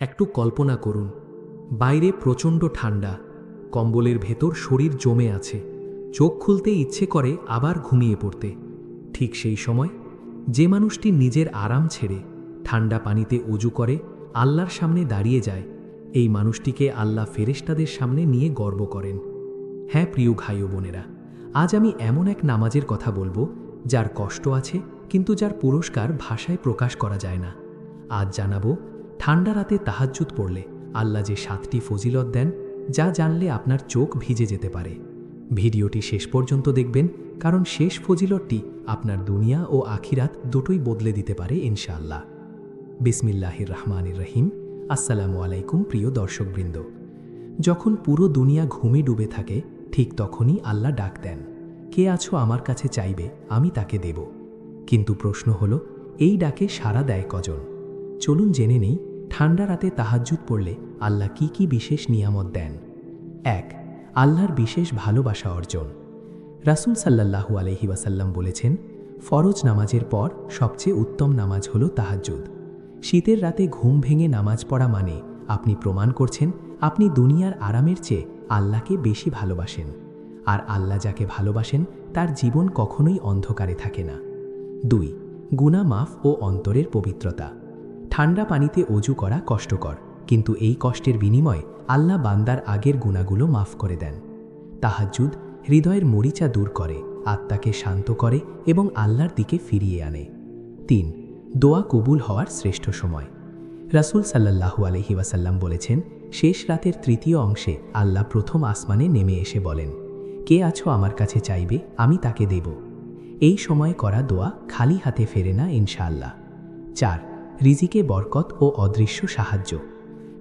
একটু কল্পনা করুন। বাইরে প্রচণ্ড ঠান্ডা কম্বলের ভেতর শরীর জমে আছে। চোখ খুলতে ইচ্ছে করে আবার ঘুমিয়ে পড়তে। ঠিক সেই সময় যে মানুষটি নিজের আরাম ছেড়ে ঠান্ডা পানিতে অজু করে আল্লাহর সামনে দাঁড়িয়ে যায়, এই মানুষটিকে আল্লাহ ফেরেশতাদের সামনে নিয়ে গর্ব করেন। হ্যাঁ প্রিয় ভাই ও বোনেরা, আজ আমি এমন এক নামাজের কথা বলব, যার কষ্ট আছে কিন্তু যার পুরস্কার ভাষায় প্রকাশ করা যায় না। আজ জানাব ঠান্ডা রাতে তাহাজ্জুদ পড়লে আল্লাহ যে সাতটি ফজিলত দেন, যা জানলে আপনার চোখ ভিজে যেতে পারে। ভিডিওটি শেষ পর্যন্ত দেখবেন, কারণ শেষ ফজিলতটি আপনার দুনিয়া ও আখিরাত দুটোই বদলে দিতে পারে ইনশাআল্লাহ। বিসমিল্লাহির রহমানির রহিম। আসসালামু আলাইকুম প্রিয় দর্শকবৃন্দ। যখন পুরো দুনিয়া ঘুমে ডুবে থাকে, ঠিক তখনই আল্লাহ ডাক দেন, কে আছো আমার কাছে চাইবে, আমি তাকে দেব। কিন্তু প্রশ্ন হল, এই ডাকে সাড়া দেয় কজন? চলুন জেনে নেই ঠান্ডা রাতে তাহাজ্জুদ পড়লে আল্লাহ কি কি বিশেষ নিয়ামত দেন? এক, আল্লাহর বিশেষ ভালোবাসা অর্জন। রাসূল সাল্লাল্লাহু আলহি ওয়াসাল্লাম বলেছেন, ফরজ নামাজের পর সবচেয়ে উত্তম নামাজ হল তাহাজ্জুদ। শীতের রাতে ঘুম ভেঙে নামাজ পড়া মানে আপনি প্রমাণ করছেন আপনি দুনিয়ার আরামের চেয়ে আল্লাহকে বেশি ভালোবাসেন। আর আল্লাহ যাকে ভালোবাসেন তার জীবন কখনোই অন্ধকারে থাকে না। দুই গুণা মাফ ও অন্তরের পবিত্রতা। ঠান্ডা পানিতে অজু করা কষ্টকর, কিন্তু এই কষ্টের বিনিময়ে আল্লাহ বান্দার আগের গুণাগুলো মাফ করে দেন। তাহাজ্জুদ হৃদয়ের মরিচা দূর করে, আত্মাকে শান্ত করে এবং আল্লাহর দিকে ফিরিয়ে আনে। তিন, দোয়া কবুল হওয়ার শ্রেষ্ঠ সময়। রাসূল সাল্লাল্লাহু আলহি ওয়াসাল্লাম বলেছেন, শেষ রাতের তৃতীয় অংশে আল্লাহ প্রথম আসমানে নেমে এসে বলেন, কে আছো আমার কাছে চাইবে, আমি তাকে দেব। এই সময় করা দোয়া খালি হাতে ফেরে না, ইনশাআল্লাহ। চার রিজিকে বরকত ও অদৃশ্য সাহায্য।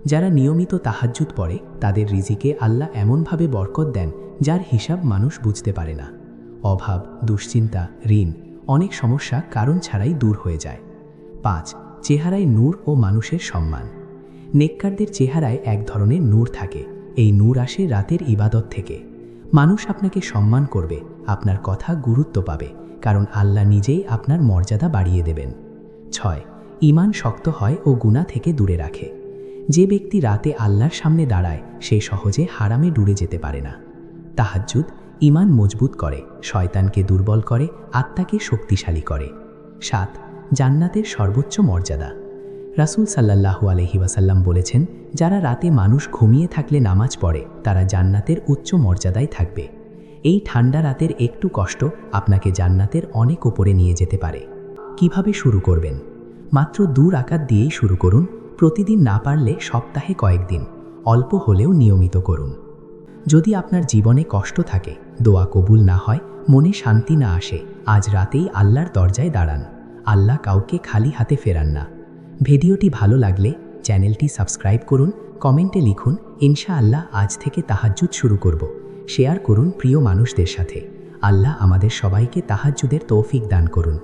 যারা নিয়মিত তাহাজ্জুদ পড়ে, তাদের রিজিকে আল্লাহ এমনভাবে বরকত দেন, যার হিসাব মানুষ বুঝতে পারে না। অভাব, দুশ্চিন্তা, ঋণ, অনেক সমস্যা কারণ ছাড়াই দূর হয়ে যায়। পাঁচ, চেহারায় নূর ও মানুষের সম্মান। নেককারদের চেহারায় এক ধরনের নূর থাকে। এই নূর আসে রাতের ইবাদত থেকে। মানুষ আপনাকে সম্মান করবে, আপনার কথা গুরুত্ব পাবে, কারণ আল্লাহ নিজেই আপনার মর্যাদা বাড়িয়ে দেবেন। ছয় ইমান শক্ত হয় ও গুণা থেকে দূরে রাখে। যে ব্যক্তি রাতে আল্লাহর সামনে দাঁড়ায়, সে সহজে হারামে ডুবে যেতে পারে না। তাহাজ্জুদ ইমান মজবুত করে, শয়তানকে দুর্বল করে, আত্মাকে শক্তিশালী করে। সাত, জান্নাতের সর্বোচ্চ মর্যাদা। রাসূল সাল্লাল্লাহু আলহি ওয়াসাল্লাম বলেছেন, যারা রাতে মানুষ ঘুমিয়ে থাকলে নামাজ পড়ে, তারা জান্নাতের উচ্চ মর্যাদায় থাকবে। এই ঠান্ডা রাতের একটু কষ্ট আপনাকে জান্নাতের অনেক ওপরে নিয়ে যেতে পারে। কীভাবে শুরু করবেন? মাত্র দূর আকার দিয়েই শুরু করুন, প্রতিদিন না পারলে সপ্তাহে কয়েকদিন, অল্প হলেও নিয়মিত করুন। যদি আপনার জীবনে কষ্ট থাকে, দোয়া কবুল না হয়, মনে শান্তি না আসে, আজ রাতেই আল্লাহর দরজায় দাঁড়ান। আল্লাহ কাউকে খালি হাতে ফেরান না। ভিডিওটি ভালো লাগলে চ্যানেলটি সাবস্ক্রাইব করুন, কমেন্টে লিখুন ইনশা আল্লাহ আজ থেকে তাহাজ্জুদ শুরু করব। শেয়ার করুন প্রিয় মানুষদের সাথে। আল্লাহ আমাদের সবাইকে তাহাজ্জুদের তৌফিক দান করুন।